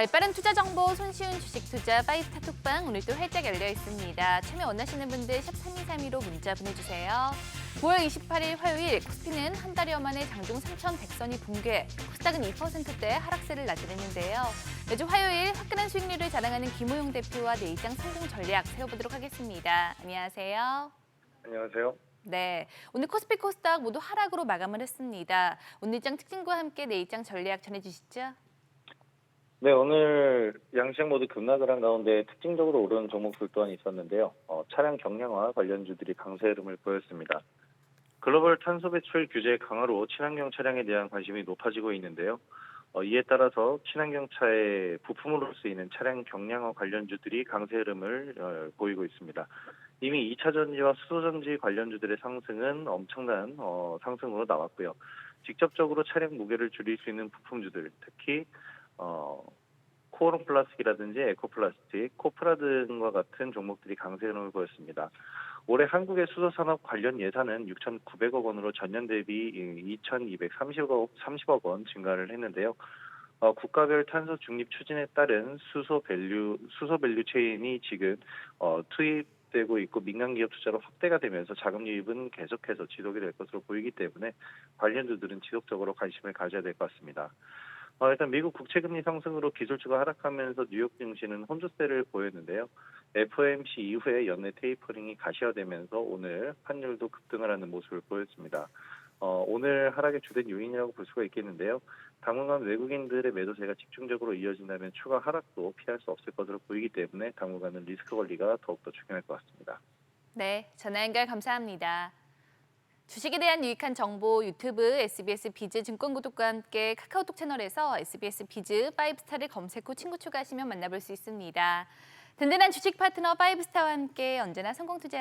발빠른 투자 정보 손쉬운 주식 투자 파이스타 톡방 오늘도 활짝 열려 있습니다. 참여 원하시는 분들 샵 3232로 문자 보내주세요. 9월 28일 화요일 코스피는 한 달여 만에 장중 3,100선이 붕괴, 코스닥은 2%대 하락세를 나타냈는데요. 매주 화요일 화끈한 수익률을 자랑하는 김호용 대표와 내일장 성공 전략 세워보도록 하겠습니다. 안녕하세요. 안녕하세요. 네, 오늘 코스피 코스닥 모두 하락으로 마감을 했습니다. 오늘장 특징과 함께 내일장 전략 전해주시죠. 네, 오늘 양시장 모두 급락을 한 가운데 특징적으로 오르는 종목들 또한 있었는데요. 어, 차량 경량화 관련주들이 강세 흐름을 보였습니다. 글로벌 탄소 배출 규제 강화로 친환경 차량에 대한 관심이 높아지고 있는데요. 어, 이에 따라서 친환경 차의 부품으로 쓰이는 차량 경량화 관련주들이 강세 흐름을 어, 보이고 있습니다. 이미 2차 전지와 수소 전지 관련주들의 상승은 엄청난 어, 상승으로 나왔고요. 직접적으로 차량 무게를 줄일 수 있는 부품주들, 특히 어, 코오롱 플라스틱이라든지 에코 플라스틱, 코프라 등과 같은 종목들이 강세 흐름을 보였습니다. 올해 한국의 수소 산업 관련 예산은 6,900억 원으로 전년 대비 2,230억 30억 원 증가를 했는데요. 어, 국가별 탄소 중립 추진에 따른 수소 밸류 수소 밸류 체인이 지금 어, 투입되고 있고 민간 기업 투자로 확대가 되면서 자금 유입은 계속해서 지속이 될 것으로 보이기 때문에 관련주들은 지속적으로 관심을 가져야 될 것 같습니다. 어, 일단 미국 국채 금리 상승으로 기술주가 하락하면서 뉴욕 증시는 혼조세를 보였는데요. FOMC 이후에 연내 테이퍼링이 가시화되면서 오늘 환율도 급등을 하는 모습을 보였습니다. 어, 오늘 하락의 주된 요인이라고 볼 수가 있겠는데요. 당분간 외국인들의 매도세가 집중적으로 이어진다면 추가 하락도 피할 수 없을 것으로 보이기 때문에 당분간은 리스크 관리가 더욱더 중요할 것 같습니다. 네, 전화 연결 감사합니다. 주식에 대한 유익한 정보 유튜브 SBS 비즈 증권 구독과 함께 카카오톡 채널에서 SBS 비즈 5스타를 검색 후 친구 추가하시면 만나볼 수 있습니다. 든든한 주식 파트너 5스타와 함께 언제나 성공 투자